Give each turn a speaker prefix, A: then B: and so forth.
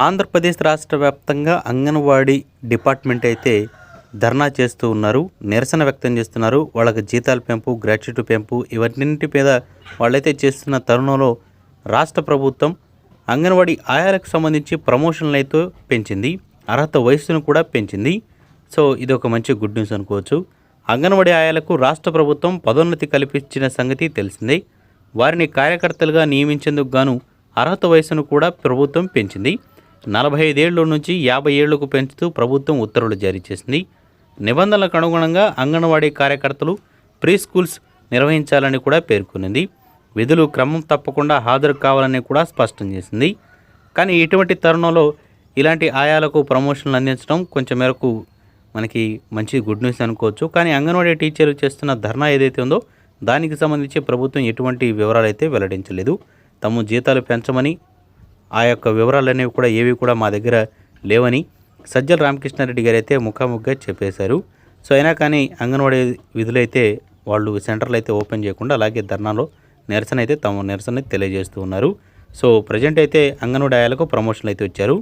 A: ఆంధ్రప్రదేశ్ రాష్ట్ర వ్యాప్తంగా అంగన్వాడీ డిపార్ట్మెంట్ అయితే ధర్నా చేస్తూ ఉన్నారు. నిరసన వ్యక్తం చేస్తున్నారు. వాళ్ళకి జీతాల పెంపు గ్రాట్యుటీ పెంపు ఇవన్నింటి మీద వాళ్ళైతే చేస్తున్న తరుణంలో రాష్ట్ర ప్రభుత్వం అంగన్వాడీ ఆయాలకు సంబంధించి ప్రమోషన్లు అయితే పెంచింది. అర్హత వయస్సును కూడా పెంచింది. సో ఇది ఒక మంచి గుడ్ న్యూస్ అనుకోవచ్చు. అంగన్వాడీ ఆయాలకు రాష్ట్ర ప్రభుత్వం పదోన్నతి కల్పించిన సంగతి తెలిసిందే. వారిని కార్యకర్తలుగా నియమించేందుకు గాను అర్హత వయసును కూడా ప్రభుత్వం పెంచింది. నలభై ఐదేళ్ళ నుంచి యాభై ఏళ్ళకు పెంచుతూ ప్రభుత్వం ఉత్తర్వులు జారీ చేసింది. నిబంధనలకు అనుగుణంగా అంగన్వాడీ కార్యకర్తలు ప్రీ స్కూల్స్ నిర్వహించాలని కూడా పేర్కొనింది. విధులు క్రమం తప్పకుండా హాజరు కావాలని కూడా స్పష్టం చేసింది. కానీ ఇటువంటి తరుణంలో ఇలాంటి ఆయాలకు ప్రమోషన్లు అందించడం కొంచెం మేరకు మనకి మంచి గుడ్ న్యూస్ అనుకోవచ్చు. కానీ అంగన్వాడీ టీచర్లు చేస్తున్న ధర్నా ఏదైతే ఉందో దానికి సంబంధించి ప్రభుత్వం ఎటువంటి వివరాలు అయితే వెల్లడించలేదు. తమ జీతాలు పెంచమని ఆ యొక్క వివరాలు అనేవి కూడా ఏవి కూడా మా దగ్గర లేవని సజ్జల రామకృష్ణారెడ్డి గారు అయితే ముఖాముఖిగా చెప్పేశారు. సో అయినా కానీ అంగన్వాడీ అయితే వాళ్ళు సెంటర్లు అయితే ఓపెన్ చేయకుండా అలాగే ధర్నాలో నిరసన అయితే తమ నిరసన తెలియజేస్తూ ఉన్నారు. సో ప్రజెంట్ అయితే అంగన్వాడీ ఆయాలకు ప్రమోషన్లు అయితే వచ్చారు.